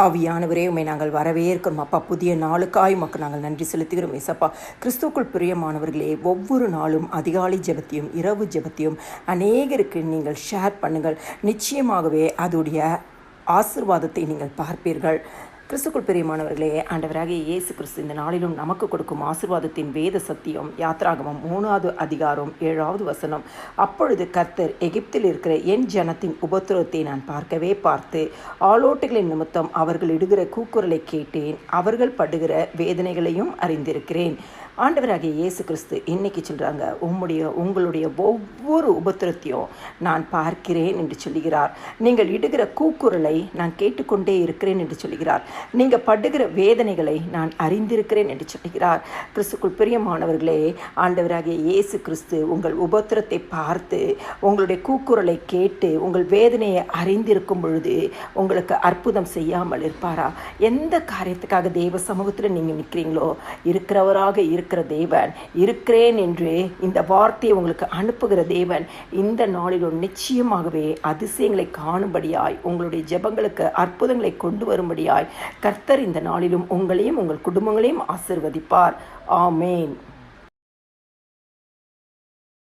ஆவியானவரே உண்மை நாங்கள் வரவேற்கிறோம். அப்பா புதிய நாளுக்காய் மக்கள் நாங்கள் நன்றி செலுத்துகிறோம். ஏசப்பா கிறிஸ்துக்குள் பிரியமானவர்களே ஒவ்வொரு நாளும் அதிகாலை ஜெபத்தையும் இரவு ஜெபத்தையும் அநேகருக்கு நீங்கள் ஷேர் பண்ணுங்கள். நிச்சயமாகவே அதோடைய ஆசிர்வாதத்தை நீங்கள் பார்ப்பீர்கள். கிறிஸ்துக்குள் பிரியமானவர்களே ஆண்டவராக இயேசு கிறிஸ்து இந்த நாளிலும் நமக்கு கொடுக்கும் ஆசிர்வாதத்தின் வேத சத்தியம் யாத்ராகமம் மூணாவது அதிகாரம் ஏழாவது வசனம். அப்பொழுது கர்த்தர் எகிப்தில் இருக்கிற என் ஜனத்தின் உபத்திரத்தை நான் பார்க்கவே பார்த்து ஆளோட்டுகளின் நிமித்தம் அவர்கள் இடுகிற கூக்குரலை கேட்டேன். அவர்கள் படுகிற வேதனைகளையும் அறிந்திருக்கிறேன். ஆண்டவராகிய இயேசு கிறிஸ்து இன்னைக்கு சொல்கிறாங்க உம்முடைய உங்களுடைய ஒவ்வொரு உபத்திரத்தையும் நான் பார்க்கிறேன் என்று சொல்லுகிறார். நீங்கள் இடுகிற கூக்குரலை நான் கேட்டுக்கொண்டே இருக்கிறேன் என்று சொல்லுகிறார். நீங்கள் படுகிற வேதனைகளை நான் அறிந்திருக்கிறேன் என்று சொல்கிறார். கிறிஸ்துக்குள் பிரியமானவர்களே ஆண்டவராகிய இயேசு கிறிஸ்து உங்கள் உபத்திரத்தை பார்த்து உங்களுடைய கூக்குரலை கேட்டு உங்கள் வேதனையை அறிந்திருக்கும் பொழுது உங்களுக்கு அற்புதம் செய்யாமல் இருப்பாரா? எந்த காரியத்துக்காக தேவ சமூகத்தில் நீங்கள் நிற்கிறீங்களோ இருக்கிறவராக இருக்கிற தேவன் இருக்கிறேன் என்று இந்த வார்த்தையை உங்களுக்கு அனுப்புகிற தேவன் இந்த நாளிலும் நிச்சயமாகவே அதிசயங்களை காணும்படியாய் உங்களுடைய ஜெபங்களுக்கு அற்புதங்களை கொண்டு வரும்படியாய் கர்த்தர் இந்த நாளிலும் உங்களையும் உங்கள் குடும்பங்களையும் ஆசிர்வதிப்பார். ஆமேன்.